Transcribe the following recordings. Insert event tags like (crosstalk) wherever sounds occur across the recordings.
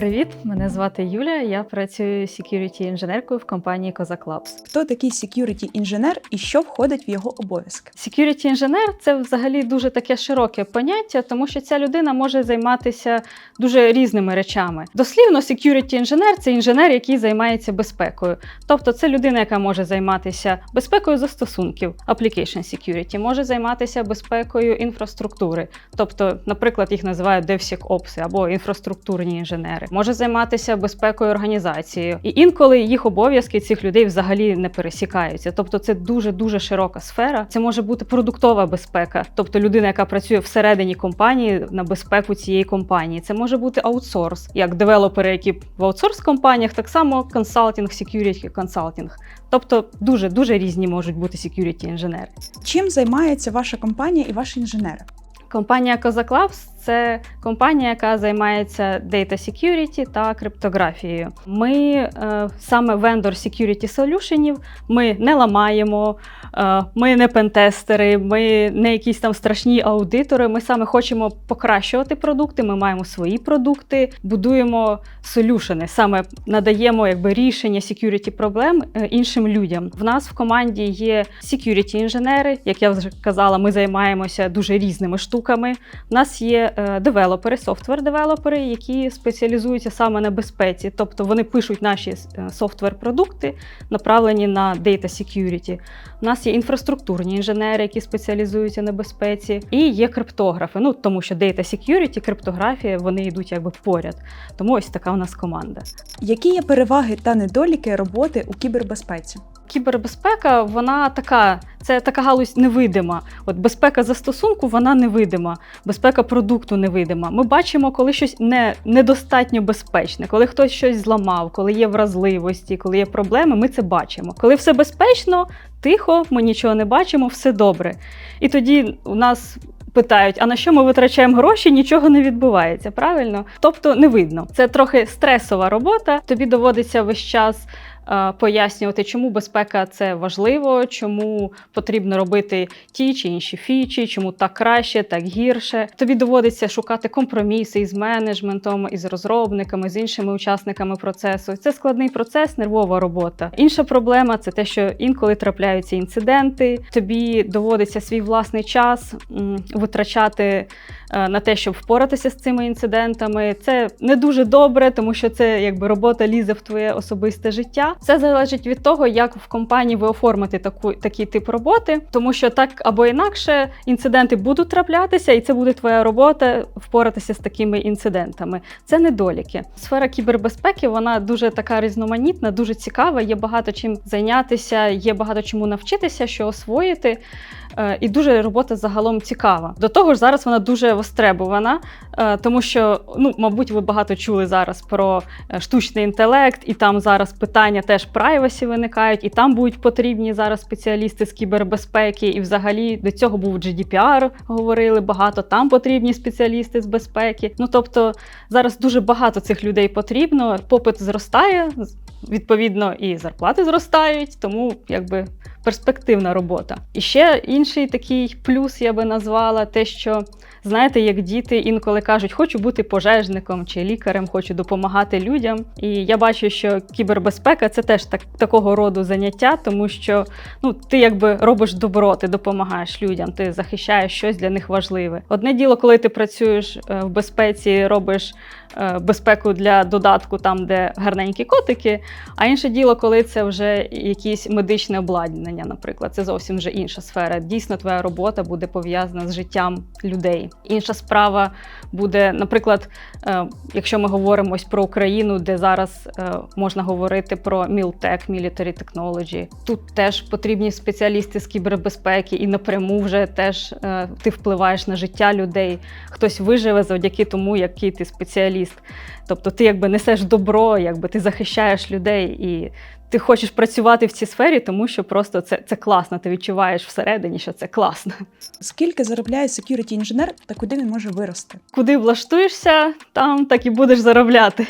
Привіт, мене звати Юля. Я працюю security інженеркою в компанії Козак Labs. Хто такий security інженер і що входить в його обов'язки? Security інженер це взагалі дуже таке широке поняття, тому що ця людина може займатися дуже різними речами. Дослівно, security інженер це інженер, який займається безпекою. Тобто, це людина, яка може займатися безпекою застосунків, application security, може займатися безпекою інфраструктури. Тобто, наприклад, їх називають DevSecOps або інфраструктурні інженери, може займатися безпекою організації. І інколи їх обов'язки цих людей взагалі не пересікаються. Тобто, це дуже дуже широка сфера. Це може бути продуктова безпека, тобто людина, яка працює всередині компанії на безпеку цієї компанії. Це може бути аутсорс, як девелопери, які в аутсорс компаніях, так само консалтинг, security консалтинг. Тобто дуже дуже різні можуть бути security інженери. Чим займається ваша компанія і ваші інженери? Компанія Labs – це компанія, яка займається Data Security та криптографією. Ми е, саме вендор security solution, Ми не ламаємо, е, ми не пентестери, ми не якісь там страшні аудитори. Ми саме хочемо покращувати продукти. Ми маємо свої продукти, будуємо солюшени, саме надаємо якби рішення security проблем е, іншим людям. В нас в команді є security інженери. Як я вже казала, ми займаємося дуже різними штуками. У нас є е, девелопери, софтвер-девелопери, які спеціалізуються саме на безпеці, тобто вони пишуть наші софтвер-продукти, направлені на data security. У нас є інфраструктурні інженери, які спеціалізуються на безпеці, і є криптографи. Ну тому що data security, криптографія вони йдуть якби поряд. Тому ось така у нас команда. Які є переваги та недоліки роботи у кібербезпеці? Кібербезпека, вона така, це така галузь невидима. От безпека застосунку, вона невидима, безпека продукту невидима. Ми бачимо, коли щось не, недостатньо безпечне, коли хтось щось зламав, коли є вразливості, коли є проблеми, ми це бачимо. Коли все безпечно, тихо, ми нічого не бачимо, все добре. І тоді у нас. Питають, а на що ми витрачаємо гроші, нічого не відбувається, правильно? Тобто не видно. Це трохи стресова робота. Тобі доводиться весь час пояснювати, чому безпека це важливо, чому потрібно робити ті чи інші фічі, чому так краще, так гірше. Тобі доводиться шукати компроміси із менеджментом, із розробниками, з іншими учасниками процесу. Це складний процес, нервова робота. Інша проблема це те, що інколи трапляються інциденти. Тобі доводиться свій власний час витрачати е, на те, щоб впоратися з цими інцидентами. Це не дуже добре, тому що це якби робота лізе в твоє особисте життя. Це залежить від того, як в компанії ви оформите таку такий тип роботи, тому що так або інакше інциденти будуть траплятися, і це буде твоя робота впоратися з такими інцидентами. Це недоліки. Сфера кібербезпеки вона дуже така різноманітна, дуже цікава. Є багато чим зайнятися, є багато чому навчитися, що освоїти. Е, І дуже робота загалом цікава. До того ж, зараз вона дуже востребована, е, тому що, ну, мабуть, ви багато чули зараз про е, штучний інтелект, і там зараз питання теж прайвасі виникають, і там будуть потрібні зараз спеціалісти з кібербезпеки. І взагалі до цього був GDPR, говорили багато. Там потрібні спеціалісти з безпеки. Ну тобто зараз дуже багато цих людей потрібно. Попит зростає, відповідно, і зарплати зростають, тому якби перспективна робота. І ще інший такий плюс я би назвала те, що знаєте, як діти інколи кажуть, хочу бути пожежником чи лікарем, хочу допомагати людям. І я бачу, що кібербезпека це теж так такого роду заняття, тому що ну ти якби робиш добро, ти допомагаєш людям, ти захищаєш щось для них важливе. Одне діло, коли ти працюєш е, в безпеці, робиш е, безпеку для додатку, там де гарненькі котики. А інше діло, коли це вже якісь медичне обладнання, наприклад, це зовсім вже інша сфера. Дійсно, твоя робота буде пов'язана з життям людей. Інша справа буде, наприклад, е, якщо ми говоримо ось про Україну, де зараз е, можна говорити про Мілтек, Military Technology, тут теж потрібні спеціалісти з кібербезпеки, і напряму вже теж е, ти впливаєш на життя людей. Хтось виживе завдяки тому, який ти спеціаліст. Тобто ти якби несеш добро, якби ти захищаєш людей і ти хочеш працювати в цій сфері, тому що просто це, це класно. Ти відчуваєш всередині, що це класно. Скільки заробляє security інженер та куди він може вирости? Куди влаштуєшся, там так і будеш заробляти.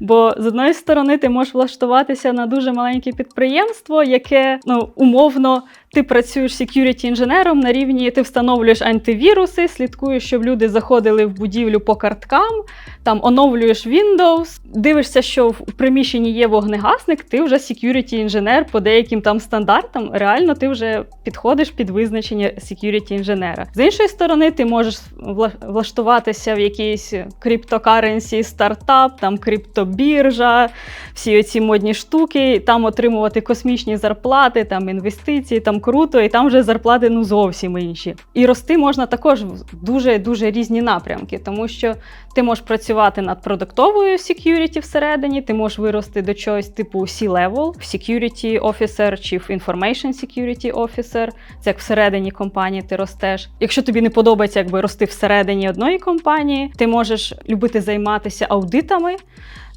Бо з одної сторони ти можеш влаштуватися на дуже маленьке підприємство, яке ну, умовно ти працюєш security інженером на рівні, ти встановлюєш антивіруси, слідкуєш, щоб люди заходили в будівлю по карткам, там оновлюєш Windows, дивишся, що в приміщенні є вогнегасник, ти вже security інженер по деяким там стандартам. Реально ти вже підходиш під визначення security інженера. З іншої сторони, ти можеш вла- влаштуватися в якийсь криптокаренсі стартап, там криптобіржа, всі оці модні штуки, там отримувати космічні зарплати, там інвестиції, там круто, і там вже зарплати ну зовсім інші. І рости можна також в дуже дуже різні напрямки, тому що ти можеш працювати над продуктовою security всередині, ти можеш вирости до чогось типу C-level, security officer чи information security officer. Це як всередині компанії ти ростеш. Якщо тобі не подобається якби рости всередині одної компанії, ти можеш любити займатися аудитами.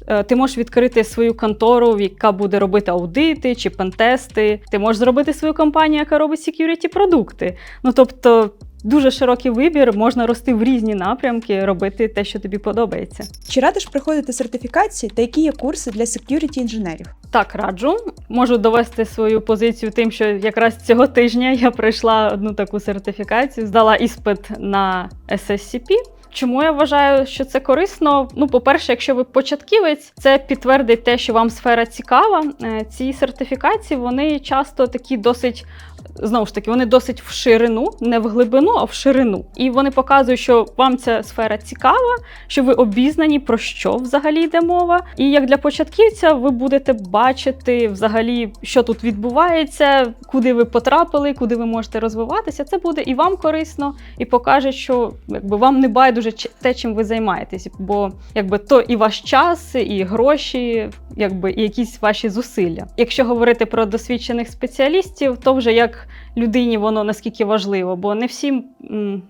Е, Ти можеш відкрити свою контору, яка буде робити аудити чи пентести. Ти можеш зробити свою компанію, яка робить security продукти. Ну тобто. Дуже широкий вибір, можна рости в різні напрямки, робити те, що тобі подобається. Чи радиш проходити сертифікації та які є курси для security інженерів? Так, раджу. Можу довести свою позицію тим, що якраз цього тижня я пройшла одну таку сертифікацію, здала іспит на SSCP. Чому я вважаю, що це корисно? Ну, по-перше, якщо ви початківець, це підтвердить те, що вам сфера цікава. Е, Ці сертифікації вони часто такі досить. Знову ж таки, вони досить в ширину, не в глибину, а в ширину. І вони показують, що вам ця сфера цікава, що ви обізнані про що взагалі йде мова. І як для початківця, ви будете бачити взагалі, що тут відбувається, куди ви потрапили, куди ви можете розвиватися. Це буде і вам корисно, і покаже, що якби вам не байдуже те, чим ви займаєтесь, бо якби то і ваш час, і гроші, якби і якісь ваші зусилля. Якщо говорити про досвідчених спеціалістів, то вже як людині воно наскільки важливо, бо не всім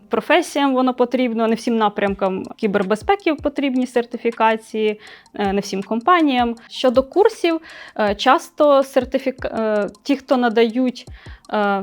професіям воно потрібно, не всім напрямкам кібербезпеки потрібні сертифікації, е, не всім компаніям. Щодо курсів, е, часто сертифік... е, ті, хто надають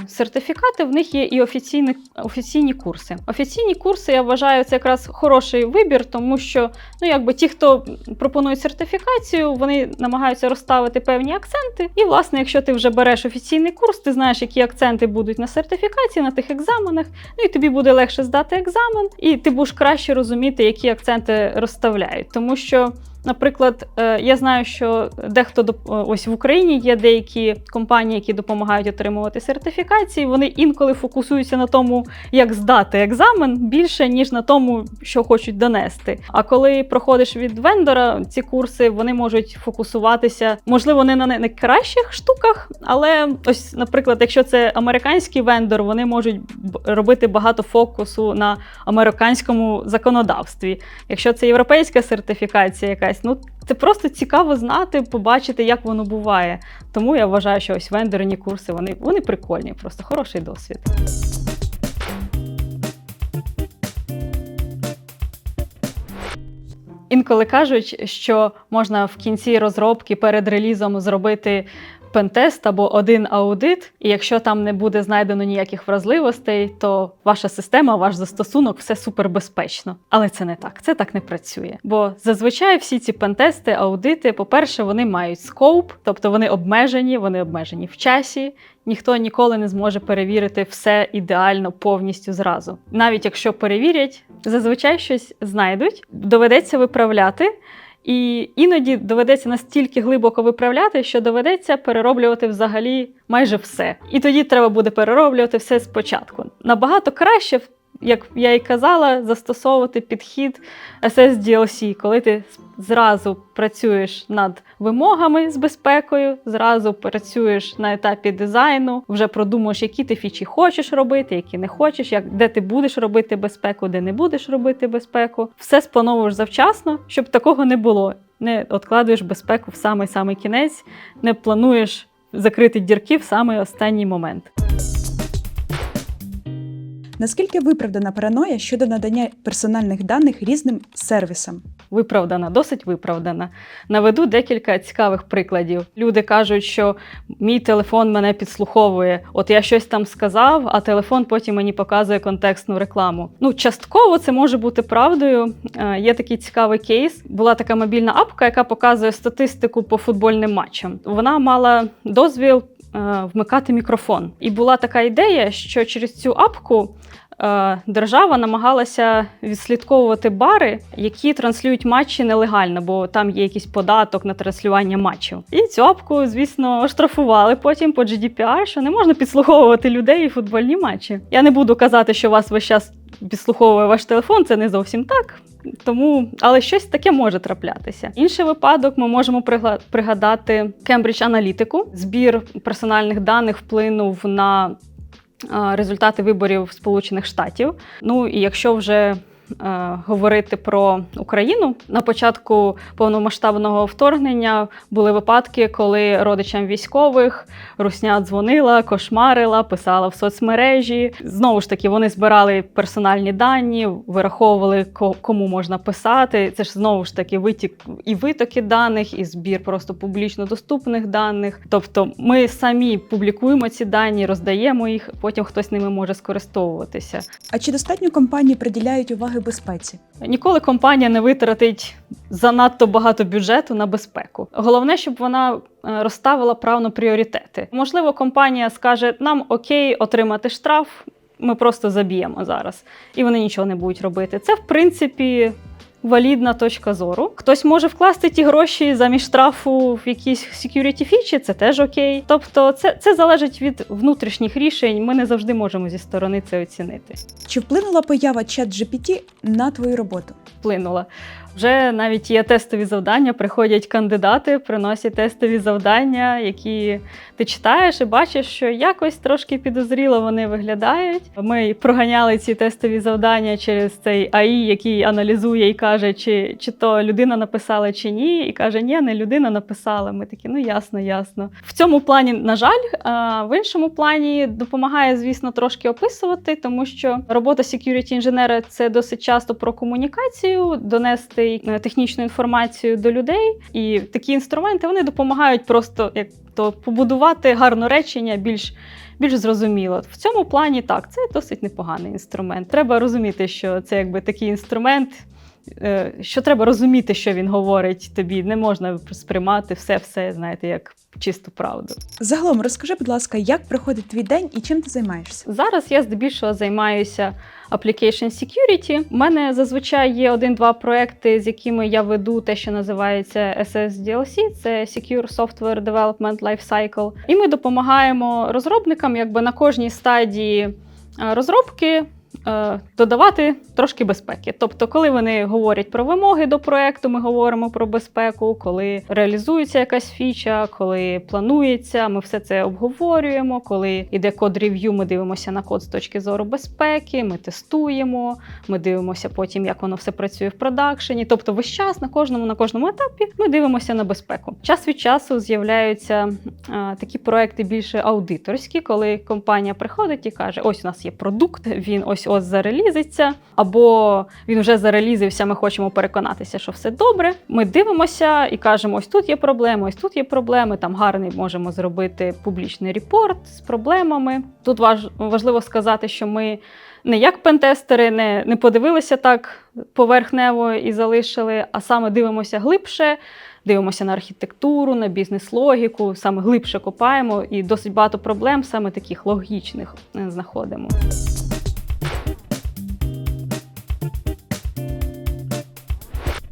сертифікати, в них є і офіційні, офіційні курси. Офіційні курси, я вважаю, це якраз хороший вибір, тому що ну, якби ті, хто пропонують сертифікацію, вони намагаються розставити певні акценти. І, власне, якщо ти вже береш офіційний курс, ти знаєш, які акценти будуть на сертифікації, на тих екзаменах. Ну і тобі буде легше здати екзамен, і ти будеш краще розуміти, які акценти розставляють. Тому що, наприклад, е, я знаю, що дехто доп- ось в Україні є деякі компанії, які допомагають отримувати сертифікації. Вони інколи фокусуються на тому, як здати екзамен більше ніж на тому, що хочуть донести. А коли проходиш від вендора, ці курси вони можуть фокусуватися, можливо, не на найкращих штуках, але ось, наприклад, якщо це американський вендор, вони можуть робити багато фокусу на американському законодавстві. Якщо це європейська сертифікація, якась, ну це просто цікаво знати, побачити, як воно буває. Тому я вважаю, що ось вендорні курси вони, вони прикольні, просто хороший досвід. Інколи кажуть, що можна в кінці розробки перед релізом зробити пентест або один аудит, і якщо там не буде знайдено ніяких вразливостей, то ваша система, ваш застосунок все супербезпечно. Але це не так, це так не працює. Бо зазвичай всі ці пентести, аудити, по-перше, вони мають скоуп, тобто вони обмежені, вони обмежені в часі. Ніхто ніколи не зможе перевірити все ідеально повністю зразу. Навіть якщо перевірять, зазвичай щось знайдуть, доведеться виправляти. І іноді доведеться настільки глибоко виправляти, що доведеться перероблювати взагалі майже все. І тоді треба буде перероблювати все спочатку. Набагато краще, як я і казала, застосовувати підхід SSDLC, коли ти зразу працюєш над вимогами з безпекою, зразу працюєш на етапі дизайну, вже продумуєш, які ти фічі хочеш робити, які не хочеш, як де ти будеш робити безпеку, де не будеш робити безпеку. Все сплановуєш завчасно, щоб такого не було. Не откладуєш безпеку в самий самий кінець, не плануєш закрити дірки в самий останній момент. Наскільки виправдана параноя щодо надання персональних даних різним сервісам? Виправдана, досить виправдана. Наведу декілька цікавих прикладів. Люди кажуть, що мій телефон мене підслуховує. От я щось там сказав, а телефон потім мені показує контекстну рекламу. Ну, частково це може бути правдою. Е, Є такий цікавий кейс. Була така мобільна апка, яка показує статистику по футбольним матчам. Вона мала дозвіл вмикати мікрофон. І була така ідея, що через цю апку е, держава намагалася відслідковувати бари, які транслюють матчі нелегально, бо там є якийсь податок на транслювання матчів. І цю апку, звісно, оштрафували потім по GDPR, що не можна підслуховувати людей і футбольні матчі. Я не буду казати, що вас весь час підслуховує ваш телефон, це не зовсім так. Тому, але щось таке може траплятися. Інший випадок ми можемо пригадати Cambridge Аналітику. Збір персональних даних вплинув на е, результати виборів Сполучених Штатів. Ну і якщо вже е, говорити про Україну, на початку повномасштабного вторгнення були випадки, коли родичам військових русня дзвонила, кошмарила, писала в соцмережі. Знову ж таки, вони збирали персональні дані, вираховували кому можна писати. Це ж знову ж таки витік і витоки даних, і збір просто публічно доступних даних. Тобто, ми самі публікуємо ці дані, роздаємо їх, потім хтось ними може скористовуватися. А чи достатньо компанії приділяють уваги безпеці? Ніколи компанія не витратить занадто багато бюджету на безпеку. Головне, щоб вона е, розставила правно пріоритети. Можливо, компанія скаже: нам окей отримати штраф, ми просто заб'ємо зараз, і вони нічого не будуть робити. Це в принципі. Валідна точка зору. Хтось може вкласти ті гроші замість штрафу в якісь security фічі, це теж окей. Тобто, це, це залежить від внутрішніх рішень. Ми не завжди можемо зі сторони це оцінити. Чи вплинула поява чат GPT на твою роботу? вплинула. Вже навіть є тестові завдання, приходять кандидати, приносять тестові завдання, які ти читаєш і бачиш, що якось трошки підозріло вони виглядають. Ми проганяли ці тестові завдання через цей АІ, який аналізує і каже, чи, чи то людина написала, чи ні, і каже, ні, не людина написала. Ми такі, ну ясно, ясно. В цьому плані, на жаль, а в іншому плані допомагає, звісно, трошки описувати, тому що робота security інженера це досить часто про комунікацію, донести е, технічну інформацію до людей. І такі інструменти вони допомагають просто як то побудувати гарне речення більш. Більш зрозуміло. В цьому плані так, це досить непоганий інструмент. Треба розуміти, що це якби такий інструмент, е, що треба розуміти, що він говорить тобі. Не можна сприймати все-все, знаєте, як чисту правду. Загалом розкажи, будь ласка, як проходить твій день і чим ти займаєшся? Зараз я здебільшого займаюся application security. У мене зазвичай є один-два проекти, з якими я веду те, що називається SSDLC, це Secure Software Development Lifecycle. І ми допомагаємо розробникам якби на кожній стадії е, розробки. Е, Додавати трошки безпеки. Тобто, коли вони говорять про вимоги до проекту, ми говоримо про безпеку, коли реалізується якась фіча, коли планується, ми все це обговорюємо. Коли йде код рев'ю, ми дивимося на код з точки зору безпеки, ми тестуємо, ми дивимося потім, як воно все працює в продакшені. Тобто, весь час на кожному на кожному етапі ми дивимося на безпеку. Час від часу з'являються а, такі проекти більше аудиторські, коли компанія приходить і каже: ось у нас є продукт, він ось ось ось зарелізиться, або він вже зарелізився. Ми хочемо переконатися, що все добре. Ми дивимося і кажемо: ось тут є проблеми, ось тут є проблеми. Там гарний можемо зробити публічний репорт з проблемами. Тут важ, важливо сказати, що ми. Не як пентестери, не, не подивилися так поверхнево і залишили, а саме дивимося глибше, дивимося на архітектуру, на бізнес-логіку, саме глибше копаємо і досить багато проблем, саме таких логічних, е, знаходимо.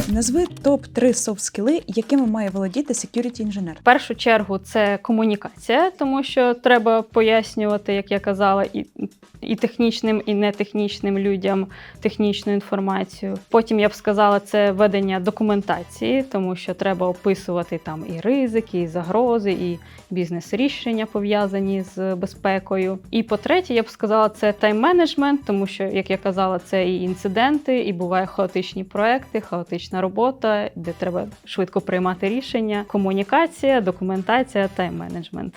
Назви топ-3 софт-скіли, якими має володіти security інженер. В першу чергу це комунікація, тому що треба пояснювати, як я казала, і, і технічним, і нетехнічним людям технічну інформацію. Потім я б сказала, це ведення документації, тому що треба описувати там і ризики, і загрози, і бізнес-рішення пов'язані з безпекою. І по-третє, я б сказала, це тайм-менеджмент, тому що, як я казала, це і інциденти, і бувають хаотичні проекти, хаотична робота, де треба швидко приймати рішення, комунікація, документація, тайм-менеджмент.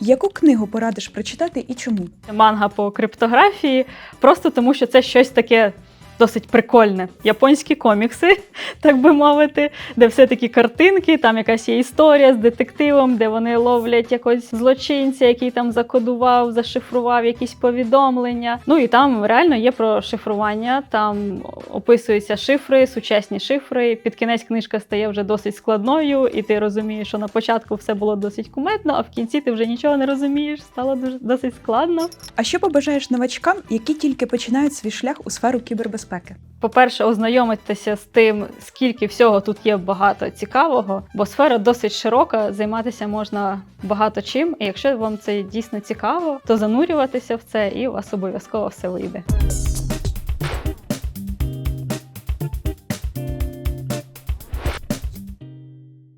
Яку книгу порадиш прочитати і чому? манга по криптографії, просто тому що це щось таке досить прикольне. Японські комікси, (laughs) так би мовити, де все такі картинки, там якась є історія з детективом, де вони ловлять якогось злочинця, який там закодував, зашифрував якісь повідомлення. Ну і там реально є про шифрування, там описуються шифри, сучасні шифри. Під кінець книжка стає вже досить складною, і ти розумієш, що на початку все було досить кумедно, а в кінці ти вже нічого не розумієш, стало дуже досить складно. А що побажаєш новачкам, які тільки починають свій шлях у сферу кібербезпеки? По-перше, ознайомитися з тим, скільки всього тут є багато цікавого, бо сфера досить широка, займатися можна багато чим. І якщо вам це дійсно цікаво, то занурюватися в це, і у вас обов'язково все вийде.